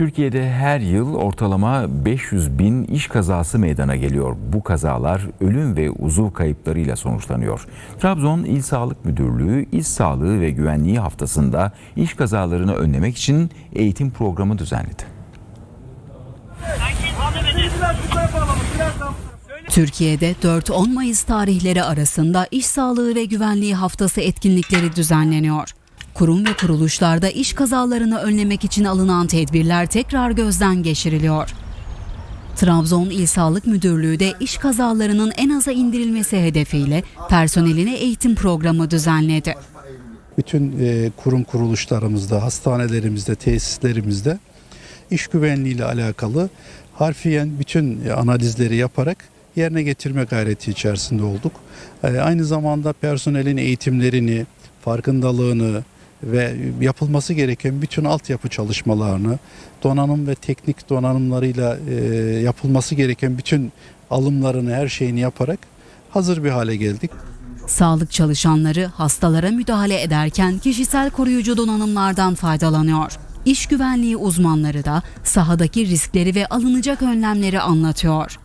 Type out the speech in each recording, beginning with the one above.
Türkiye'de her yıl ortalama 500 bin iş kazası meydana geliyor. Bu kazalar ölüm ve uzuv kayıplarıyla sonuçlanıyor. Trabzon İl Sağlık Müdürlüğü İş Sağlığı ve Güvenliği haftasında iş kazalarını önlemek için eğitim programı düzenledi. Türkiye'de 4-10 Mayıs tarihleri arasında İş Sağlığı ve Güvenliği Haftası etkinlikleri düzenleniyor. Kurum ve kuruluşlarda iş kazalarını önlemek için alınan tedbirler tekrar gözden geçiriliyor. Trabzon İl Sağlık Müdürlüğü de iş kazalarının en aza indirilmesi hedefiyle personeline eğitim programı düzenledi. bütün e, kurum kuruluşlarımızda, hastanelerimizde, tesislerimizde iş güvenliği ile alakalı harfiyen bütün analizleri yaparak yerine getirme gayreti içerisinde olduk. E, Aynı zamanda personelin eğitimlerini, farkındalığını ve yapılması gereken bütün altyapı çalışmalarını, donanım ve teknik donanımlarıyla e, yapılması gereken bütün alımlarını, her şeyini yaparak hazır bir hale geldik. Sağlık çalışanları hastalara müdahale ederken kişisel koruyucu donanımlardan faydalanıyor. İş güvenliği uzmanları da sahadaki riskleri ve alınacak önlemleri anlatıyor.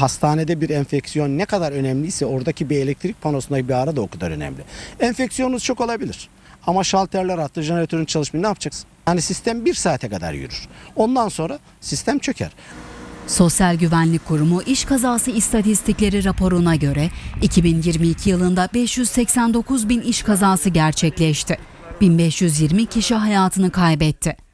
Hastanede bir enfeksiyon ne kadar önemliyse oradaki bir elektrik panosundaki bir ara da o kadar önemli. Enfeksiyonunuz çok olabilir. Ama şalterler attı, jeneratörün çalışmıyor ne yapacaksın? Yani sistem bir saate kadar yürür. Ondan sonra sistem çöker. Sosyal Güvenlik Kurumu iş kazası istatistikleri raporuna göre 2022 yılında 589 bin iş kazası gerçekleşti. 1520 kişi hayatını kaybetti.